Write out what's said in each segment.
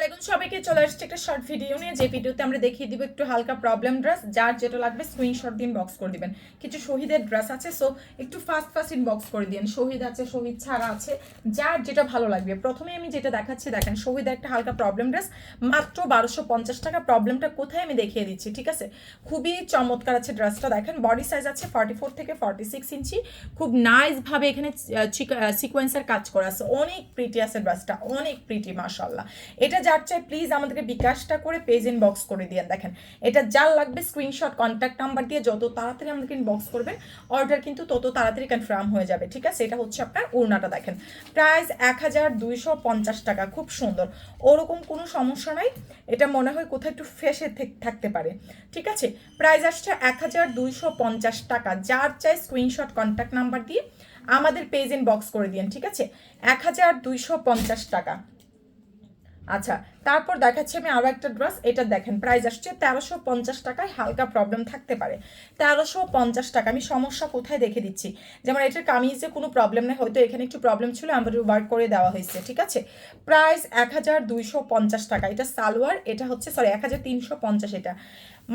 আলাইকুম সবাইকে চলে আসছে একটা শর্ট ভিডিও নিয়ে। যে ভিডিওতে আমরা দেখিয়ে দিব একটু হালকা প্রবলেম ড্রেস যার যেটা লাগবে স্ক্রিনশট দিন বক্স করে দিবেন। কিছু শহীদের ড্রেস আছে সো একটু ফাস্ট ফাস্ট ইনবক্স করে দিন শহীদ আছে, শহীদ ছাড়া আছে, যার যেটা ভালো লাগবে। প্রথমে আমি যেটা দেখাচ্ছি, দেখেন, শহীদের একটা হালকা প্রবলেম ড্রেস মাত্র বারোশো পঞ্চাশ টাকা। প্রবলেমটা কোথায় আমি দেখিয়ে দিচ্ছি, ঠিক আছে? খুবই চমৎকার আছে ড্রেসটা দেখেন বডি সাইজ আছে ফর্টি ফোর থেকে ফর্টি সিক্স ইঞ্চি। খুব নাইসভাবে এখানে সিকোয়েন্সের কাজ করা আছে। অনেক প্রিটি আছে ড্রেসটা অনেক প্রিটি মাশাল্লাহ এটা যার চাই প্লিজ আমাদেরকে বিকাশটা করে পেজ ইনবক্স করে দিয়ে দেখেন। এটা যার লাগবে স্ক্রিনশট কন্ট্যাক্ট নাম্বার দিয়ে যত তাড়াতাড়ি আমাদেরকে ইনবক্স করবেন অর্ডার কিন্তু তত তাড়াতাড়ি কনফার্ম হয়ে যাবে, ঠিক আছে? এটা হচ্ছে আপনার ওড়নাটা দেখেন। প্রাইস এক হাজার দুইশো পঞ্চাশ টাকা, খুব সুন্দর। ওরকম কোনো সমস্যা নাই। এটা মনে হয় কোথাও একটু ফেসে থাকতে পারে, ঠিক আছে? প্রাইস আসছে এক হাজার দুইশো পঞ্চাশ টাকা, যার চাই স্ক্রিনশট কন্ট্যাক্ট নাম্বার দিয়ে আমাদের পেজ ইনবক্স করে দিন ঠিক আছে? এক হাজার দুইশো পঞ্চাশ টাকা। আচ্ছা তারপর দেখাচ্ছি আমি আরও একটা ড্রেস এটা দেখেন প্রাইস আসছে তেরোশো পঞ্চাশ টাকায় হালকা প্রবলেম থাকতে পারে। তেরোশো পঞ্চাশ টাকা, আমি সমস্যা কোথায় দেখে দিচ্ছি? যেমন এটার কামিজে কোনো প্রবলেম নেই, হয়তো এখানে একটু প্রবলেম ছিল, আমাদের ওয়ার্ক করে দেওয়া হয়েছে, ঠিক আছে? প্রাইস এক হাজার দুইশো পঞ্চাশ টাকা, এটা সালোয়ার, এটা হচ্ছে সরি এক হাজার তিনশো পঞ্চাশ এটা।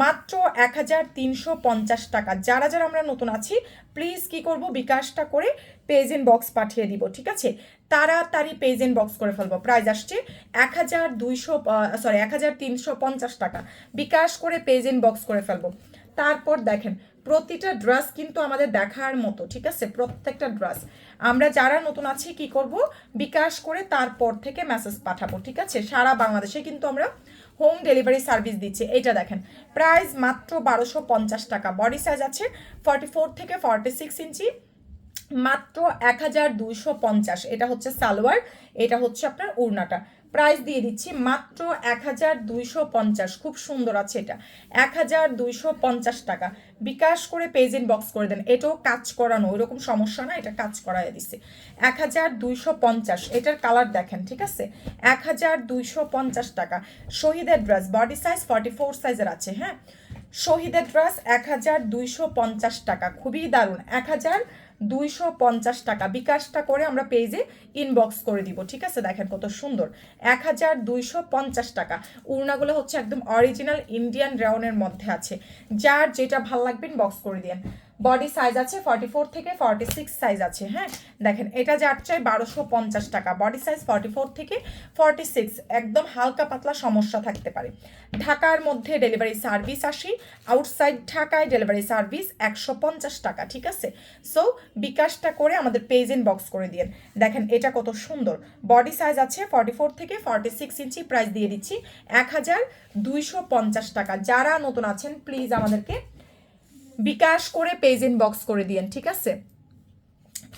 মাত্র এক হাজার তিনশো পঞ্চাশ টাকা। যারা যারা আমরা নতুন আছি প্লিজ কি করব? বিকাশটা করে পেজ বক্স পাঠিয়ে দিব, ঠিক আছে? তাড়াতাড়ি পেজ বক্স করে ফেলব। প্রাইস আসছে এক হাজার দুই দুইশো সরি এক হাজার তিনশো পঞ্চাশ টাকা। বিকাশ করে পেজ ইন বক্স করে ফেলব। তারপর দেখেন, প্রতিটা ড্রেস কিন্তু আমাদের দেখার মতো, ঠিক আছে? প্রত্যেকটা ড্রেস আমরা যারা নতুন আছি, কি করব? বিকাশ করে তারপর থেকে মেসেজ পাঠাবো, ঠিক আছে? সারা বাংলাদেশে কিন্তু আমরা হোম ডেলিভারি সার্ভিস দিচ্ছে। এটা দেখেন প্রাইস মাত্র বারোশো পঞ্চাশ টাকা। বডি সাইজ আছে ফর্টি ফোর থেকে ফর্টি সিক্স ইঞ্চি মাত্র এক হাজার দুইশো পঞ্চাশ। এটা হচ্ছে সালোয়ার, এটা হচ্ছে আপনার উড়নাটা। প্রাইস দিয়ে দিচ্ছি মাত্র এক হাজার দুইশো পঞ্চাশ। খুব সুন্দর আছে এটা। এক হাজার দুইশো পঞ্চাশ টাকা। বিকাশ করে পেজ ইন বক্স করে দেন। এটাও কাজ করানো, ওইরকম সমস্যা না, এটা কাজ করাই দিচ্ছে এক হাজার দুইশো পঞ্চাশ, এটার কালার দেখেন, ঠিক আছে? এক হাজার দুইশো পঞ্চাশ টাকা। শহীদের dress body size forty four সাইজের আছে হ্যাঁ? শহীদের ড্রেস এক হাজার দুইশো পঞ্চাশ টাকা। খুবই দারুণ। এক হাজার দুইশো পঞ্চাশ টাকা। বিকাশটা করে আমরা পেজে ইনবক্স করে দিব, ঠিক আছে? দেখেন কত সুন্দর। এক হাজার দুইশো পঞ্চাশ টাকা। উড়নাগুলো হচ্ছে একদম অরিজিনাল ইন্ডিয়ান রাউনের মধ্যে আছে। যার যেটা ভালো লাগবে ইনবক্স করে দিন বডি সাইজ আছে ফর্টি ফোর থেকে ফর্টি সিক্স সাইজ আছে হ্যাঁ? দেখেন, এটা যার চাই বারোশো পঞ্চাশ টাকা। বডি সাইজ ফর্টি ফোর থেকে ফর্টি সিক্স একদম হালকা পাতলা সমস্যা থাকতে পারে। ঢাকার মধ্যে ডেলিভারি সার্ভিস আসি আউটসাইড ঢাকায় ডেলিভারি সার্ভিস একশো পঞ্চাশ টাকা, ঠিক আছে? সো বিকাশটা করে আমাদের পেজ ইন বক্স করে দিন দেখেন, এটা কত সুন্দর। বডি সাইজ আছে ফর্টি ফোর থেকে ফর্টি সিক্স ইঞ্চি প্রাইস দিয়ে দিচ্ছি এক হাজার দুইশো পঞ্চাশ টাকা। যারা নতুন আছেন প্লিজ আমাদেরকে বিকাশ করে পেজ ইন বক্স করে দিয়েন, ঠিক আছে?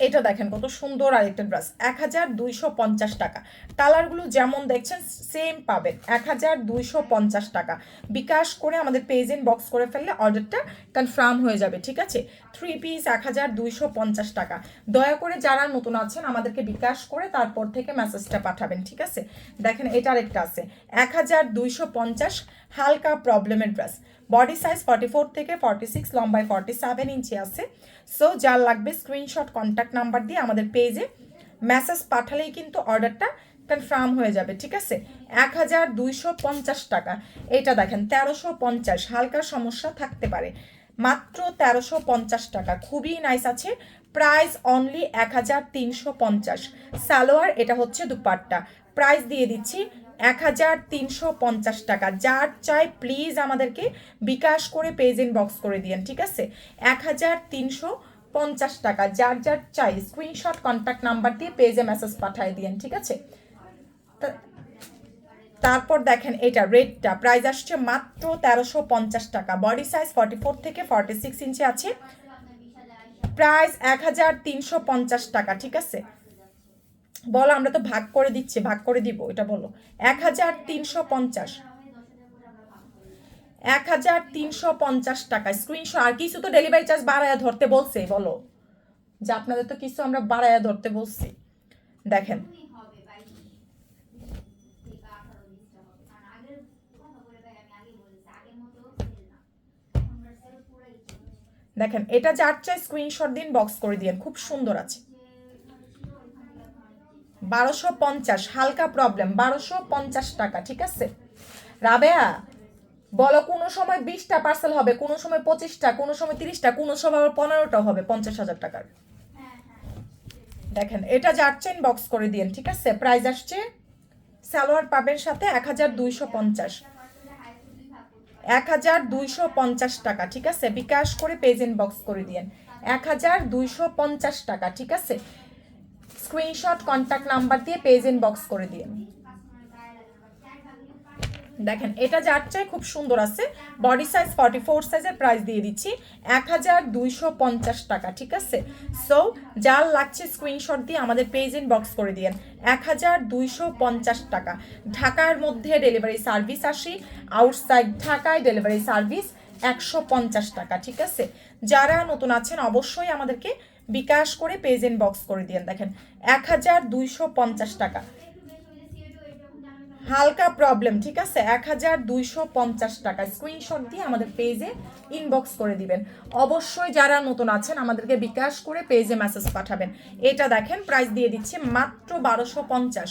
এটা দেখেন কত সুন্দর আরেকটা ব্রাশ এক হাজার দুইশো পঞ্চাশ টাকা। কালারগুলো যেমন দেখছেন সেম পাবেন এক হাজার দুইশো পঞ্চাশ টাকা। বিকাশ করে আমাদের পেজ ইন বক্স করে ফেললে অর্ডারটা কনফার্ম হয়ে যাবে, ঠিক আছে? থ্রি পিস এক হাজার দুইশো পঞ্চাশ টাকা। দয়া করে যারা নতুন আছেন, আমাদেরকে বিকাশ করে তারপর থেকে মেসেজটা পাঠাবেন, ঠিক আছে? দেখেন এটা আরেকটা আছে এক হাজার দুইশো পঞ্চাশ হালকা প্রবলেমের dress body size forty four থেকে ফর্টি সিক্স লম্বায় ফর্টি সেভেন ইঞ্চি আছে। সো যার লাগবে স্ক্রিনশট কন্ট্যাক্ট নাম্বার দিয়ে আমাদের পেজে মেসেজ পাঠালেই কিন্তু অর্ডারটা কনফার্ম হয়ে যাবে, ঠিক আছে? এক হাজার দুইশো পঞ্চাশ টাকা। এটা দেখেন, তেরোশো পঞ্চাশ, হালকা সমস্যা থাকতে পারে। মাত্র তেরোশো পঞ্চাশ টাকা, খুবই নাইস আছে। প্রাইস অনলি এক হাজার তিনশো পঞ্চাশ। সালোয়ার এটা হচ্ছে দুপাট্টা। প্রাইস দিয়ে দিচ্ছি এক হাজার তিনশো পঞ্চাশ টাকা। যার চাই প্লিজ আমাদেরকে বিকাশ করে পেজ ইন বক্স করে দিয়েন, ঠিক আছে? এক হাজার তিনশো পঞ্চাশ টাকা, যার যার চাই স্ক্রিনশট কন্ট্যাক্ট নাম্বার দিয়ে পেজে মেসেজ পাঠিয়ে দিয়েন, ঠিক আছে? তারপর দেখেন এটা রেডটা প্রাইস আসছে মাত্র তেরোশো পঞ্চাশ টাকা। বডি সাইজ ফর্টি ফোর থেকে ফর্টি সিক্স ইঞ্চি আছে। প্রাইস এক হাজার তিনশো পঞ্চাশ টাকা, ঠিক আছে? বলো, আমরা তো ভাগ করে দিচ্ছি, ভাগ করে দিব, এটা বলো। এক হাজার তিনশো পঞ্চাশ। এক হাজার তিনশো পঞ্চাশ টাকা। স্ক্রিনশট আর কিছু তো ডেলিভারি চার্জ বাড়ায়া ধরতে বলছে, বলো। যে আপনাদের তো কিছু আমরা বাড়ায়া ধরতে বলছি। দেখেন। দেখেন, এটা যার চাই স্ক্রিনশট দিন বক্স করে দিন খুব সুন্দর আছে। বারোশো পঞ্চাশ, হালকা প্রবলেম বারোশো পঞ্চাশ টাকা, ঠিক আছে? রাবেয়া, বলো কোনো সময় বিশটা পার্সেল হবে, কোনো সময় পঁচিশটা, কোনো সময় তিরিশটা, কোনো সময় আবার পনেরোটা হবে, পঞ্চাশ হাজার টাকার। দেখেন, এটা যাচ্ছে বক্স করে দিন ঠিক আছে? প্রাইস আসছে, সালোয়ার পাবেন সাথে এক হাজার দুইশো পঞ্চাশ। এক হাজার দুইশো পঞ্চাশ টাকা, ঠিক আছে? বিকাশ করে পেজ বক্স করে দিয়েন। এক হাজার দুইশো পঞ্চাশ টাকা, ঠিক আছে? স্ক্রিনশট কন্ট্যাক্ট নাম্বার দিয়ে পেজ বক্স করে দিয়েন দেখেন, এটা যার চাই খুব সুন্দর আছে। বডি সাইজ ফর্টি ফোর সাইজের প্রাইস দিয়ে দিচ্ছি, এক হাজার দুইশো পঞ্চাশ টাকা, ঠিক আছে? সো যার লাগছে স্ক্রিনশট দিয়ে আমাদের পেজ ইন বক্স করে দিয়েন এক হাজার দুইশো পঞ্চাশ টাকা। ঢাকার মধ্যে ডেলিভারি সার্ভিস আসি আউটসাইড ঢাকায় ডেলিভারি সার্ভিস একশো পঞ্চাশ টাকা, ঠিক আছে? যারা নতুন আছেন, অবশ্যই আমাদেরকে বিকাশ করে পেজেন্ট বক্স করে দিয়েন। দেখেন এক হাজার দুইশো পঞ্চাশ টাকা। হালকা প্রবলেম ঠিক আছে? এক হাজার দুইশো পঞ্চাশ টাকা। স্ক্রিনশট দিয়ে আমাদের পেজে ইনবক্স করে দিবেন। অবশ্যই যারা নতুন আছেন, আমাদেরকে বিকাশ করে পেজে মেসেজ পাঠাবেন। এটা দেখেন প্রাইস দিয়ে দিচ্ছে মাত্র বারোশো পঞ্চাশ।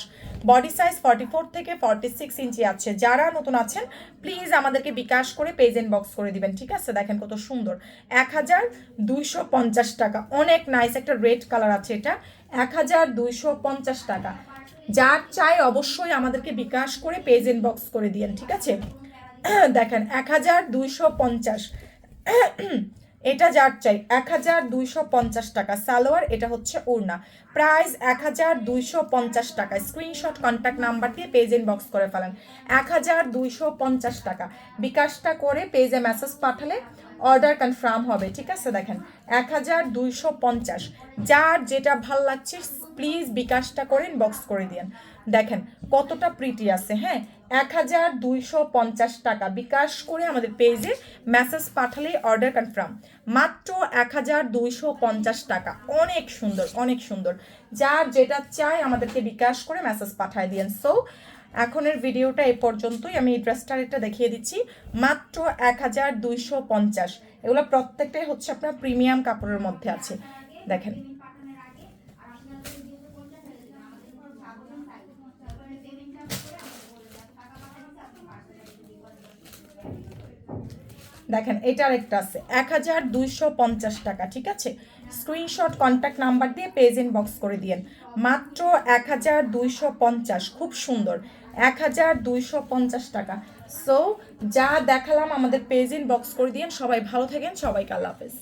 বডি সাইজ ফর্টি ফোর থেকে ফর্টি সিক্স ইঞ্চি আছে। যারা নতুন আছেন প্লিজ আমাদেরকে বিকাশ করে পেজ ইনবক্স করে দিবেন, ঠিক আছে? দেখেন কত সুন্দর। এক হাজার দুইশো পঞ্চাশ টাকা। অনেক নাইস একটা রেড কালার আছে এটা। এক হাজার দুইশো পঞ্চাশ টাকা। যার চাই অবশ্যই আমাদেরকে বিকাশ করে পেজ ইনবক্স করে দিয়েন, ঠিক আছে? দেখেন এক হাজার দুইশো পঞ্চাশ। এটা যার চাই এক হাজার দুইশো পঞ্চাশ টাকা। সালোয়ার, এটা হচ্ছে ওড়না। প্রাইস এক হাজার দুইশো পঞ্চাশ টাকা। স্ক্রিনশট কন্ট্যাক্ট নাম্বার দিয়ে পেজ ইনবক্স করে ফেলেন। এক হাজার দুইশো পঞ্চাশ টাকা। বিকাশটা করে পেজে মেসেজ পাঠালে অর্ডার কনফার্ম হবে, ঠিক আছে? দেখেন এক হাজার দুইশো পঞ্চাশ। যার যেটা ভালো লাগছে প্লিজ বিকাশটা করেন বক্স করে দিন দেখেন কতটা প্রিটি আছে হ্যাঁ? এক হাজার দুইশো পঞ্চাশ টাকা বিকাশ করে আমাদের পেজে মেসেজ পাঠালেই অর্ডার কনফার্ম মাত্র এক হাজার দুইশো পঞ্চাশ টাকা। অনেক সুন্দর অনেক সুন্দর। যার যেটা চায় আমাদেরকে বিকাশ করে মেসেজ পাঠায় দিয়েন। সো এখনের ভিডিওটা এ পর্যন্তই আমি এই ড্রেসটার এটা দেখিয়ে দিচ্ছি। মাত্র এক হাজার দুইশো পঞ্চাশ। এগুলো প্রত্যেকটাই হচ্ছে আপনার প্রিমিয়াম কাপড়ের মধ্যে আছে। দেখেন দেখেন, এটার একটা আছে, এক হাজার দুইশো পঞ্চাশ টাকা, ঠিক আছে? স্ক্রিনশট কন্ট্যাক্ট নাম্বার দিয়ে পেজ ইনবক্স করে দিয়েন। মাত্র এক হাজার দুইশো পঞ্চাশ, খুব সুন্দর, এক হাজার দুইশো পঞ্চাশ টাকা। সো যা দেখালাম আমাদের পেজ ইনবক্স করে দিয়েন, সবাই ভালো থাকেন, সবাইকে আল্লাহ হাফেজ।